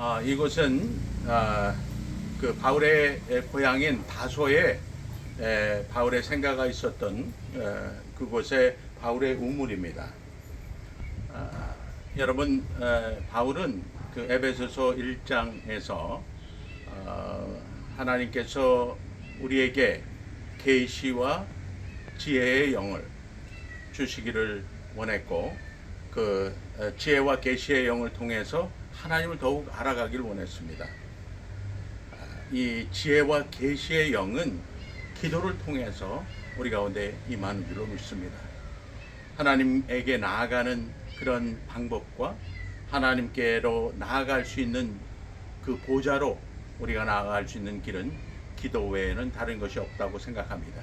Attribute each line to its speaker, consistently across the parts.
Speaker 1: 아, 이곳은 아, 그 바울의 고향인 다소에 에, 바울의 생가가 있었던 에, 그곳의 바울의 우물입니다. 아, 여러분 에, 바울은 그 에베소서 1장에서 어, 하나님께서 우리에게 계시와 지혜의 영을 주시기를 원했고 그 어, 지혜와 계시의 영을 통해서 하나님을 더욱 알아가길 원했습니다. 아, 이 지혜와 계시의 영은 기도를 통해서 우리 가운데 임하는 줄로 믿습니다. 하나님에게 나아가는 그런 방법과 하나님께로 나아갈 수 있는 그 보좌로 우리가 나아갈 수 있는 길은 기도 외에는 다른 것이 없다고 생각합니다.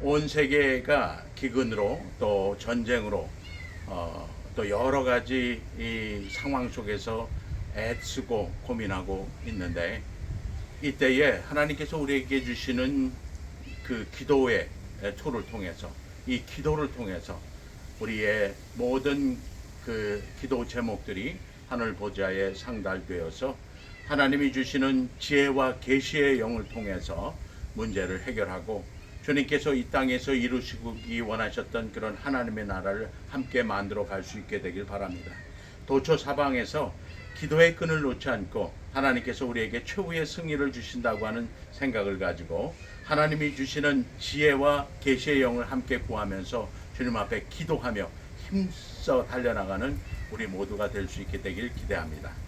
Speaker 1: 온 세계가 기근으로 또 전쟁으로 어, 또 여러 가지 이 상황 속에서 애쓰고 고민하고 있는데 이때에 하나님께서 우리에게 주시는 그 기도의 툴을 통해서 이 기도를 통해서 우리의 모든 그 기도 제목들이 하늘 보좌에 상달되어서 하나님이 주시는 지혜와 계시의 영을 통해서 문제를 해결하고 주님께서 이 땅에서 이루시기 원하셨던 그런 하나님의 나라를 함께 만들어 갈 수 있게 되길 바랍니다. 도처 사방에서 기도의 끈을 놓지 않고 하나님께서 우리에게 최후의 승리를 주신다고 하는 생각을 가지고 하나님이 주시는 지혜와 계시의 영을 함께 구하면서 주님 앞에 기도하며 힘써 달려나가는 우리 모두가 될 수 있게 되길 기대합니다.